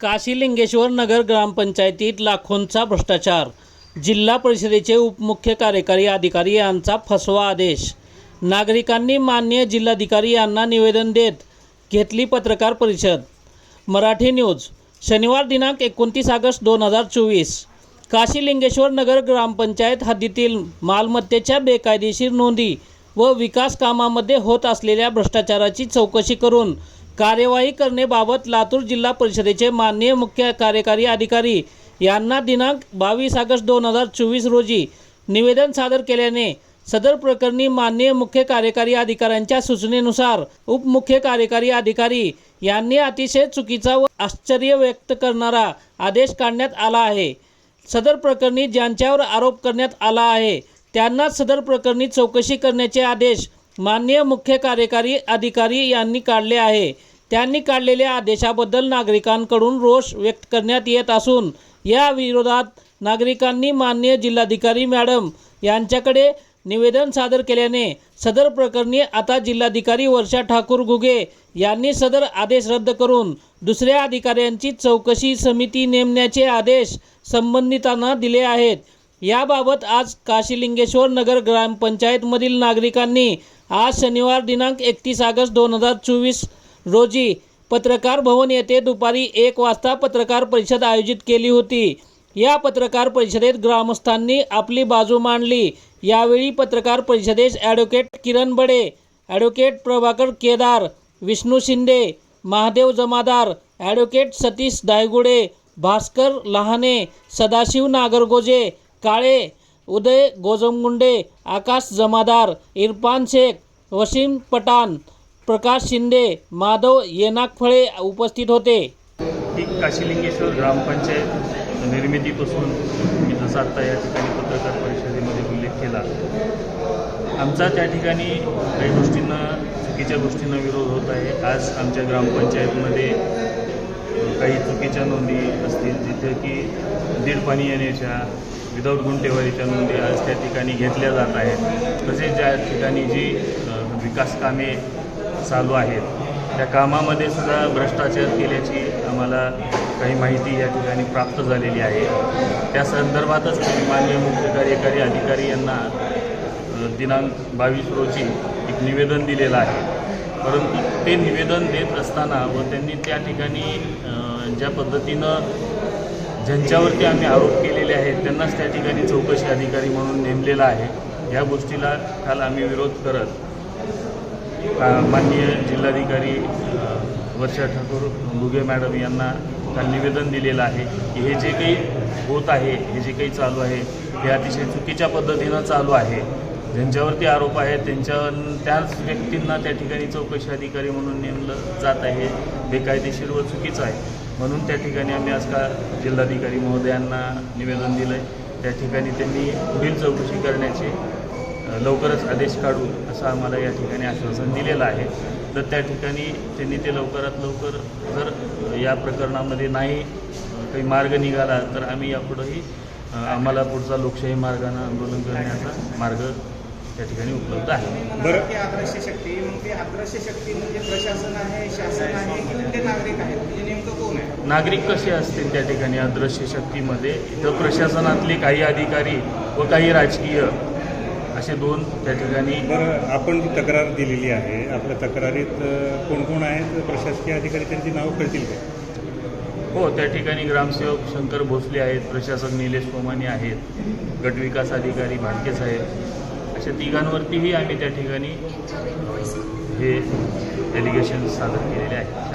काशीलिंगेश्वर नगर ग्रामपंचायतीत लाखोंचा भ्रष्टाचार. जिल्हा परिषदेचे उपमुख्य कार्यकारी अधिकारी यांचा फसवा आदेश. नागरिकांनी मान्य जिल्हाधिकारी यांना निवेदन देत घेतली पत्रकार परिषद. मराठी न्यूज शनिवार दिनांक एकोणतीस ऑगस्ट दोन हजार चोवीस. काशीलिंगेश्वर नगर ग्रामपंचायत हद्दीतील मालमत्तेच्या बेकायदेशीर नोंदी व विकास कामामध्ये होत असलेल्या भ्रष्टाचाराची चौकशी करून कार्यवाही करण्याबाबत लातूर जिल्हा परिषदेचे माननीय मुख्य कार्यकारी अधिकारी यांना दिनांक बावीस ऑगस्ट दोन हजार चोवीस रोजी निवेदन सादर केल्याने सदर प्रकरणी माननीय मुख्य कार्यकारी अधिकाऱ्यांच्या सूचनेनुसार उपमुख्य कार्यकारी अधिकारी यांनी अतिशय चुकीचा व आश्चर्य व्यक्त करणारा आदेश काढण्यात आला आहे. सदर प्रकरणी ज्यांच्यावर आरोप करण्यात आला आहे त्यांना सदर प्रकरणी चौकशी करण्याचे आदेश माननीय मुख्य कार्यकारी अधिकारी यांनी काढले आहे. त्यांनी काढलेल्या आदेशाबद्दल नागरिकांकडून रोष व्यक्त करण्यात येत असून या विरोधात नागरिकांनी माननीय जिल्हाधिकारी मॅडम यांच्याकडे निवेदन सादर केल्याने सदर प्रकरणी आता जिल्हाधिकारी वर्षा ठाकूर घुगे यांनी सदर आदेश रद्द करून दुसऱ्या अधिकाऱ्यांची चौकशी समिती नेमण्याचे आदेश संबंधितांना दिले आहेत. याबाबत आज काशीलिंगेश्वर नगर ग्रामपंचायतमधील नागरिकांनी आज शनिवार दिनांक एकतीस ऑगस्ट दोन हजार चोवीस रोजी पत्रकार भवन येथे दुपारी एक वाजता पत्रकार परिषद आयोजित केली होती. या पत्रकार परिषदेत ग्रामस्थांनी आपली बाजू मांडली. यावेळी पत्रकार परिषदेस advocate Kiran Bade advocate Prabhakar Kedar Vishnu Shinde Mahadev Jamadar advocate Satish Daygude Bhaskar Lahane Sadashiv Nagargoje Kale Uday Gojamgunde Akash Jamadar Irfan Shaikh Wasim Pathan Prakash Shinde Madhav Yenakphale उपस्थित होते. ही काशीलिंगेश्वर ग्रामपंचायत निर्मितीपासून मी जसं आत्ता या ठिकाणी पत्रकार परिषदेमध्ये उल्लेख केला आमचा त्या ठिकाणी काही गोष्टींना चुकीच्या गोष्टींना विरोध होत आहे. आज आमच्या ग्रामपंचायतमध्ये काही चुकीच्या नोंदी असतील जिथे की दीड पाणी येण्याच्या विदाऊट गुंटेवारीच्या नोंदी आज त्या ठिकाणी घेतल्या जात आहेत. तसेच ज्या ठिकाणी जी विकास कामे चालू आहेत. त्या कामामध्ये सुद्धा भ्रष्टाचार केल्याची आम्हाला काही माहिती या ठिकाणी प्राप्त झालेली आहे. त्या संदर्भातच माननीय मुख्य कार्यकारी अधिकारी यांना दिनांक बावीस रोजी एक निवेदन दिलेलं आहे. परंतु ते निवेदन देत असताना व त्यांनी त्या ठिकाणी ज्या पद्धतीनं ज्यांच्यावरती आम्ही आरोप केलेले आहेत त्यांनाच त्या ठिकाणी चौकशी अधिकारी म्हणून नेमलेला आहे. या गोष्टीला काल आम्ही विरोध करत माननीय जिल्हाधिकारी वर्षा ठाकूर गुगे मॅडम यांना काल निवेदन दिलेलं आहे की हे जे काही होत आहे हे जे काही चालू आहे हे अतिशय चुकीच्या पद्धतीनं चालू आहे. ज्यांच्यावरती आरोप आहे त्यांच्या त्याच व्यक्तींना त्या ठिकाणी चौकशी अधिकारी म्हणून नेमलं जात आहे. बेकायदेशीर व चुकीचं आहे. म्हणून त्या ठिकाणी आम्ही आज का जिल्हाधिकारी महोदयांना निवेदन दिलं आहे त्या ठिकाणी त्यांनी पुढील चौकशी करण्याचे लवकरच आदेश काढू असं आम्हाला या ठिकाणी आश्वासन दिलेलं आहे. तर त्या ठिकाणी त्यांनी ते लवकरात लवकर जर या प्रकरणामध्ये नाही काही मार्ग निघाला तर आम्ही यापुढंही आम्हाला पुढचा लोकशाही मार्गानं आंदोलन करण्याचा मार्ग त्या ठिकाणी उपलब्ध आहे. बरं. की अदृश्य शक्ती मग ते अदृश्य शक्ती म्हणजे प्रशासन आहे शासन आहे की कुठले नागरिक आहेत? म्हणजे नेमकं कोण आहे? नागरिक कसे असतील त्या ठिकाणी अदृश्य शक्तीमध्ये? इथं प्रशासनातले काही अधिकारी व काही राजकीय असे दोन त्या ठिकाणी बरं आपण जी तक्रार दिलेली आहे आपल्या तक्रारीत कोण कोण आहेत? प्रशासकीय अधिकारी त्यांची नावं कळतील का? हो त्या ठिकाणी ग्रामसेवक शंकर भोसले आहेत प्रशासक निलेश सोमानी आहेत गटविकास अधिकारी भालके साहेब. अशा तिघांवरतीही आम्ही त्या ठिकाणी हे डेलिगेशन सादर केलेले आहे